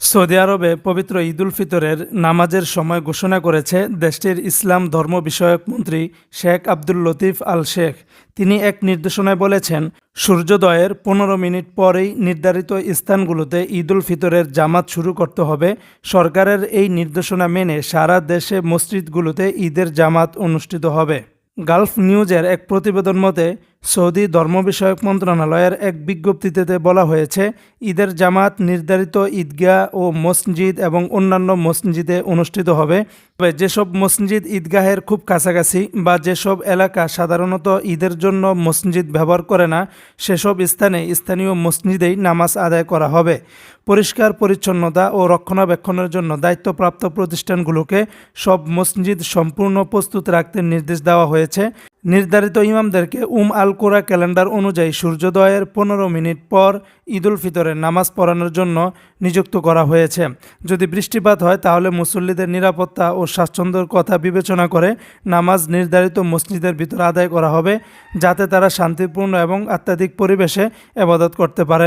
Saudi আরবে পবিত্র ঈদুল ফিতরের নামাজের সময় ঘোষণা করেছে দেশটির ইসলাম ধর্ম বিষয়ক মন্ত্রী শেখ আব্দুল লতিফ আল শেখ। তিনি এক নির্দেশনায় বলেছেন, সূর্যোদয়ের পনেরো মিনিট পরেই নির্ধারিত স্থানগুলোতে ঈদুল ফিতরের জামাত শুরু করতে হবে। সরকারের এই নির্দেশনা মেনে সারা দেশে মসজিদগুলোতে ঈদের জামাত অনুষ্ঠিত হবে। গালফ নিউজের এক প্রতিবেদন মতে সৌদি ধর্ম বিষয়ক মন্ত্রণালয়ের এক বিজ্ঞপ্তিতে বলা হয়েছে, ঈদের জামাত নির্ধারিত ঈদগাহ ও মসজিদ এবং অন্যান্য মসজিদে অনুষ্ঠিত হবে। তবে যেসব মসজিদ ঈদগাহের খুব কাছাকাছি বা যেসব এলাকা সাধারণত ঈদের জন্য মসজিদ ব্যবহার করে না, সেসব স্থানে স্থানীয় মসজিদেই নামাজ আদায় করা হবে। পরিষ্কার পরিচ্ছন্নতা ও রক্ষণাবেক্ষণের জন্য দায়িত্বপ্রাপ্ত প্রতিষ্ঠানগুলোকে সব মসজিদ সম্পূর্ণ প্রস্তুত রাখতে নির্দেশ দেওয়া হয়েছে। নির্ধারিত ইমামদেরকে উম আল কোরা ক্যালেন্ডার অনুযায়ী সূর্যোদয়ের পনেরো মিনিট পর ঈদুল ফিতরের নামাজ পড়ানোর জন্য নিযুক্ত করা হয়েছে। যদি বৃষ্টিপাত হয়, তাহলে মুসল্লিদের নিরাপত্তা ও স্বাচ্ছন্দ্যর কথা বিবেচনা করে নামাজ নির্ধারিত মসজিদের ভিতর আদায় করা হবে, যাতে তারা শান্তিপূর্ণ এবং আত্মাধিক পরিবেশে এবাদত করতে পারে।